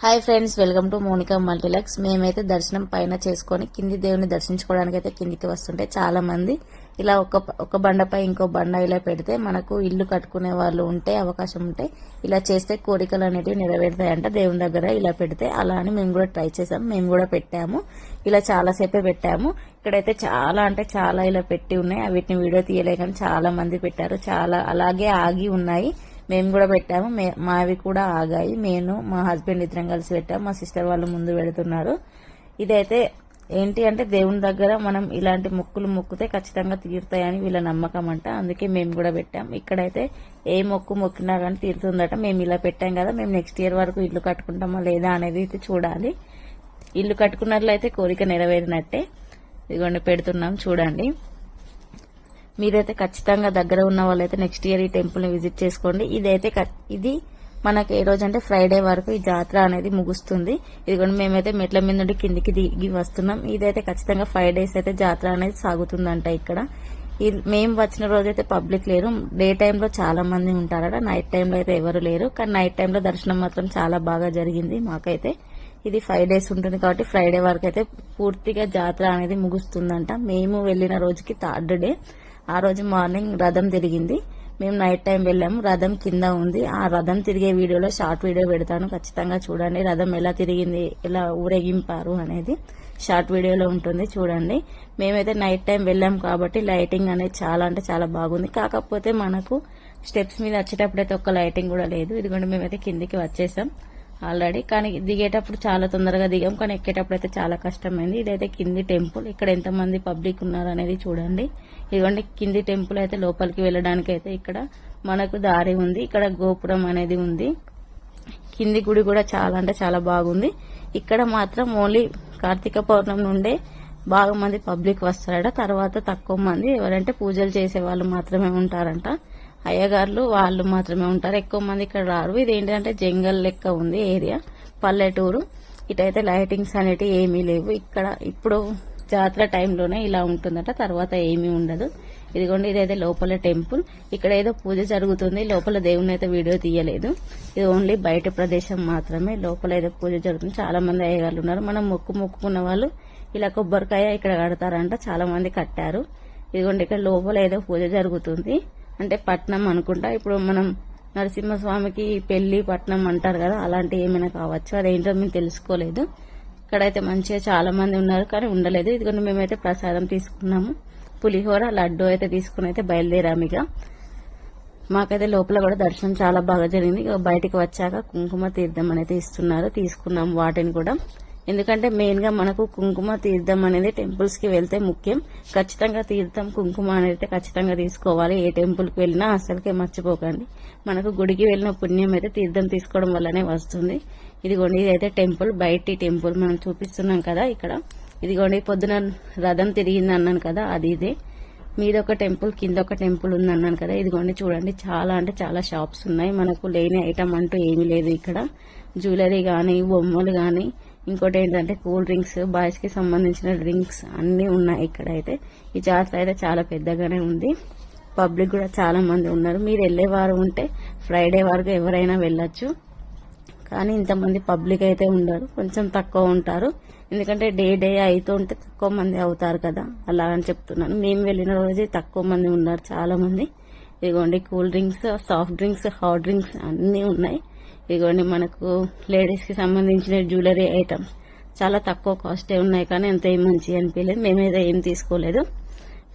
Hi friends welcome to Monika multilux మేమైతే దర్శనం పైన చేసుకొని కింది దేవుని దర్శించుకోవడానికి అయితే కిందికి వస్తుంటే చాలా మంది ఇలా ఒక ఒక బండపై ఇంకో బండ ఇలా పెడితే మనకు ఇల్లు కట్టుకునే వాళ్ళు ఉంటే అవకాశం ఉంటే ఇలా చేస్తే కోరికలు అనేటివి నెరవేరుతాయంట. దేవుని దగ్గర ఇలా పెడితే అలా అని మేము కూడా ట్రై చేసాం మేము కూడా పెట్టాము. ఇలా చాలాసేపే పెట్టాము. ఇక్కడైతే చాలా అంటే చాలా ఇలా పెట్టి ఉన్నాయి. వీటిని వీడియో తీయలే కానీ చాలా మంది పెట్టారు. చాలా అలాగే ఆగి ఉన్నాయి. మేము కూడా పెట్టాము. మావి కూడా ఆగాయి. నేను మా హస్బెండ్ ఇద్దరం కలిసి పెట్టాము. మా సిస్టర్ వాళ్ళు ముందు పెడుతున్నారు. ఇదైతే ఏంటి అంటే దేవుని దగ్గర మనం ఇలాంటి మొక్కులు మొక్కితే ఖచ్చితంగా తీరుతాయని వీళ్ళ నమ్మకం అంట. అందుకే మేము కూడా పెట్టాం. ఇక్కడైతే ఏ మొక్కు మొక్కినా కానీ తీరుతుందట. మేము ఇలా పెట్టాం కదా మేము నెక్స్ట్ ఇయర్ వరకు ఇల్లు కట్టుకుంటామా లేదా అనేది అయితే చూడాలి. ఇల్లు కట్టుకున్నట్లయితే కోరిక నెరవేరినట్టే. ఇదిగోండి పెడుతున్నాం. చూడండి. మీరైతే ఖచ్చితంగా దగ్గర ఉన్న వాళ్ళైతే నెక్స్ట్ ఇయర్ ఈ టెంపుల్ని విజిట్ చేసుకోండి. ఇదైతే ఇది మనకి ఏ రోజు అంటే ఫ్రైడే వరకు ఈ జాతర అనేది ముగుస్తుంది. ఇదిగోండి మేమైతే మెట్ల మీద నుండి కిందికి దిగి వస్తున్నాం. ఇదైతే ఖచ్చితంగా ఫైవ్ డేస్ అయితే జాతర అనేది సాగుతుందంట ఇక్కడ. మేము వచ్చిన రోజైతే పబ్లిక్ లేరు. డే టైంలో చాలా మంది ఉంటారట. నైట్ టైంలో అయితే ఎవరు లేరు. కానీ నైట్ టైంలో దర్శనం మాత్రం చాలా బాగా జరిగింది మాకైతే. ఇది ఫైవ్ డేస్ ఉంటుంది కాబట్టి ఫ్రైడే వరకు అయితే పూర్తిగా జాతర అనేది ముగుస్తుందంట. మేము వెళ్ళిన రోజుకి థర్డ్ డే. ఆ రోజు మార్నింగ్ రథం తిరిగింది. మేము నైట్ టైం వెళ్ళాము. రథం కింద ఉంది. ఆ రథం తిరిగే వీడియోలో షార్ట్ వీడియో పెడతాను. ఖచ్చితంగా చూడండి. రథం ఎలా తిరిగింది ఎలా ఊరేగింపారు అనేది షార్ట్ వీడియోలో ఉంటుంది. చూడండి. మేమైతే నైట్ టైం వెళ్ళాం కాబట్టి లైటింగ్ అనేది చాలా అంటే చాలా బాగుంది. కాకపోతే మనకు స్టెప్స్ మీద వచ్చేటప్పుడైతే ఒక్క లైటింగ్ కూడా లేదు. ఇదిగోండి మేమైతే కిందికి వచ్చేసాం. ఆల్రెడీ. కానీ దిగేటప్పుడు చాలా తొందరగా దిగాం. కానీ ఎక్కేటప్పుడు అయితే చాలా కష్టమైంది. ఇదైతే కింది టెంపుల్. ఇక్కడ ఎంతమంది పబ్లిక్ ఉన్నారు అనేది చూడండి. ఇదిగోండి కింది టెంపుల్ అయితే లోపలికి వెళ్ళడానికి అయితే ఇక్కడ మనకు దారి ఉంది. ఇక్కడ గోపురం అనేది ఉంది. కింది గుడి కూడా చాలా అంటే చాలా బాగుంది. ఇక్కడ మాత్రం ఓన్లీ కార్తీక పౌర్ణమి నుండే బాగా మంది పబ్లిక్ వస్తారట. తర్వాత తక్కువ మంది ఎవరంటే పూజలు చేసే వాళ్ళు మాత్రమే ఉంటారంట. అయ్యగారులు వాళ్ళు మాత్రమే ఉంటారు. ఎక్కువ మంది ఇక్కడ రారు. ఇది ఏంటంటే జంగల్ లెక్క ఉంది ఏరియా పల్లెటూరు. ఇటైతే లైటింగ్స్ అనేటివి ఏమీ లేవు. ఇక్కడ ఇప్పుడు జాతర టైంలోనే ఇలా ఉంటుందట తర్వాత ఏమీ ఉండదు. ఇదిగోండి ఇదైతే లోపల టెంపుల్. ఇక్కడ ఏదో పూజ జరుగుతుంది. లోపల దేవుని అయితే వీడియో తీయలేదు. ఇది ఓన్లీ బయట ప్రదేశం మాత్రమే. లోపల ఏదో పూజ జరుగుతుంది. చాలా మంది అయ్యగాళ్ళు ఉన్నారు. మనం మొక్కు మొక్కుకున్న వాళ్ళు ఇలా కొబ్బరికాయ ఇక్కడ కడతారంట. చాలా మంది కట్టారు. ఇదిగోండి ఇక్కడ లోపల ఏదో పూజ జరుగుతుంది. అంటే పట్నం అనుకుంటా. ఇప్పుడు మనం నరసింహస్వామికి పెళ్ళి పట్నం అంటారు కదా అలాంటి ఏమైనా కావచ్చు? అదేంటో మేము తెలుసుకోలేదు. ఇక్కడైతే మంచిగా చాలా మంది ఉన్నారు కానీ ఉండలేదు. ఇదిగోండి మేమైతే ప్రసాదం తీసుకున్నాము. పులిహోర లడ్డు అయితే తీసుకుని అయితే బయలుదేరాము ఇక. మాకైతే లోపల కూడా దర్శనం చాలా బాగా జరిగింది. బయటికి వచ్చాక కుంకుమ తీర్థం అనేది ఇస్తున్నారు. తీసుకున్నాం వాటిని కూడా. ఎందుకంటే మెయిన్గా మనకు కుంకుమ తీర్థం అనేది టెంపుల్స్కి వెళ్తే ముఖ్యం. ఖచ్చితంగా తీర్థం కుంకుమ అనేది ఖచ్చితంగా తీసుకోవాలి. ఏ టెంపుల్కి వెళ్ళినా అసలుకే మర్చిపోకండి. మనకు గుడికి వెళ్ళిన పుణ్యం అయితే తీర్థం తీసుకోవడం వల్లనే వస్తుంది. ఇదిగోండి ఇదైతే టెంపుల్ బయటి టెంపుల్ మనం చూపిస్తున్నాం కదా ఇక్కడ. ఇదిగోండి పొద్దున రథం తిరిగింది అన్నాను కదా అది ఇదే. మీద ఒక టెంపుల్ కింద ఒక టెంపుల్ ఉంది అన్నాను కదా. ఇదిగోండి చూడండి. చాలా అంటే చాలా షాప్స్ ఉన్నాయి. మనకు లేని ఐటమ్ అంటూ ఏమీ లేదు ఇక్కడ. జ్యువెలరీ కానీ బొమ్మలు కానీ ఇంకోటి ఏంటంటే కూల్ డ్రింక్స్ బాయ్స్కి సంబంధించిన డ్రింక్స్ అన్ని ఉన్నాయి ఇక్కడ అయితే ఈ జాతర అయితే చాలా పెద్దగానే ఉంది. పబ్లిక్ కూడా చాలా మంది ఉన్నారు. మీరు వెళ్ళేవారు ఉంటే ఫ్రైడే వరకు ఎవరైనా వెళ్ళొచ్చు. కానీ ఇంతమంది పబ్లిక్ అయితే ఉండరు. కొంచెం తక్కువ ఉంటారు. ఎందుకంటే డే డే అవుతుంటే ఉంటే తక్కువ మంది అవుతారు కదా. అలా అని చెప్తున్నాను. మేము వెళ్ళిన రోజే తక్కువ మంది ఉన్నారు చాలా మంది ఇదిగోండి cool drinks soft drinks hot drinks అన్నీ ఉన్నాయి. ఇదిగోండి మనకు లేడీస్కి సంబంధించిన జ్యువెలరీ ఐటమ్స్. చాలా తక్కువ కాస్టే ఉన్నాయి కానీ అంత ఏం మంచి అనిపించలేదు. మేమైతే ఏం తీసుకోలేదు.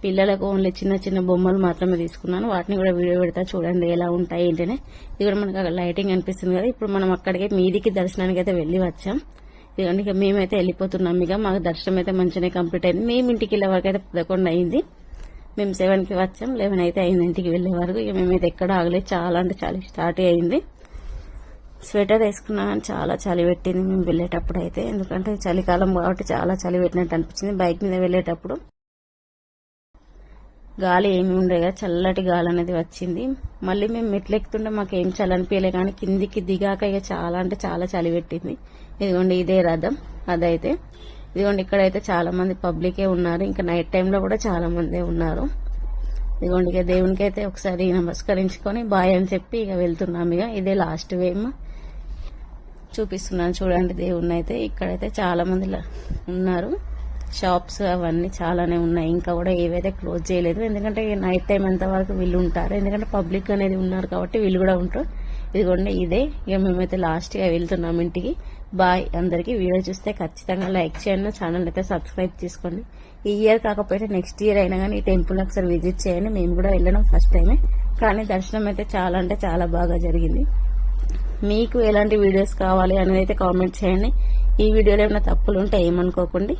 పిల్లలకు ఓన్లీ చిన్న చిన్న బొమ్మలు మాత్రమే తీసుకున్నాను. వాటిని కూడా వీడియో పెడతా చూడండి ఎలా ఉంటాయి ఏంటనే. ఇది కూడా మనకు అక్కడ లైటింగ్ అనిపిస్తుంది కదా. ఇప్పుడు మనం అక్కడికి మీదికి దర్శనానికి అయితే వెళ్ళి వచ్చాం. ఇక మేమైతే వెళ్ళిపోతున్నాం. ఇక మాకు దర్శనం అయితే మంచిగానే కంప్లీట్ అయింది. మేము ఇంటికి వెళ్ళే వరకు అయితే పదకొండు అయింది. మేము సెవెన్కి వచ్చాం. లెవెన్ అయితే అయింది ఇంటికి వెళ్ళే వరకు. ఇక మేమైతే ఎక్కడ ఆగలేదు. చాలా అంటే చాలా స్టార్ట్ అయింది. స్వెటర్ వేసుకున్నా కానీ చాలా చలి పెట్టింది మేము వెళ్ళేటప్పుడు అయితే. ఎందుకంటే చలికాలం కాబట్టి చాలా చలి పెట్టినట్టు అనిపించింది. బైక్ మీద వెళ్ళేటప్పుడు. గాలి ఏమి ఉండే కదా చల్లటి గాలి అనేది వచ్చింది. మళ్ళీ మేము మెట్లెక్కుతుంటే మాకు ఏం చలి అనిపించలే కానీ కిందికి దిగాక ఇక చాలా అంటే చాలా చలి పెట్టింది. ఇదిగోండి ఇదే రథం. అదైతే ఇదిగోండి ఇక్కడైతే చాలా మంది పబ్లికే ఉన్నారు. ఇంకా నైట్ టైంలో కూడా చాలా మందే ఉన్నారు. ఇదిగోండి ఇక దేవునికి అయితే ఒకసారి నమస్కరించుకొని బాయ్ అని చెప్పి ఇక వెళ్తున్నాము ఇక. ఇదే లాస్ట్ వేమ. చూపిస్తున్నాను చూడండి దేవుణ్ణి అయితే. ఇక్కడైతే చాలా మంది ఉన్నారు. షాప్స్ అవన్నీ చాలానే ఉన్నాయి. ఇంకా కూడా ఏవైతే క్లోజ్ చేయలేదు. ఎందుకంటే నైట్ టైం ఎంత వరకు వీళ్ళు ఉంటారు. ఎందుకంటే పబ్లిక్ అనేది ఉన్నారు కాబట్టి వీళ్ళు కూడా ఉంటారు. ఇదిగోండి ఇదే. ఇక మేమైతే లాస్ట్గా వెళ్తున్నాం ఇంటికి. బాయ్ అందరికీ వీడియో చూస్తే ఖచ్చితంగా లైక్ చేయండి. ఛానల్ అయితే సబ్స్క్రైబ్ చేసుకోండి. ఈ ఇయర్ కాకపోతే నెక్స్ట్ ఇయర్ అయినా కానీ ఈ టెంపుల్ ఒకసారి విజిట్ చేయండి. మేము కూడా వెళ్ళడం ఫస్ట్ టైమే కానీ దర్శనం అయితే చాలా అంటే చాలా బాగా జరిగింది. మీకు ఎలాంటి వీడియోస్ కావాలి అనేది అయితే కామెంట్ చేయండి. ఈ వీడియోలో ఏమైనా తప్పులు ఉంటే ఏమనుకోకండి.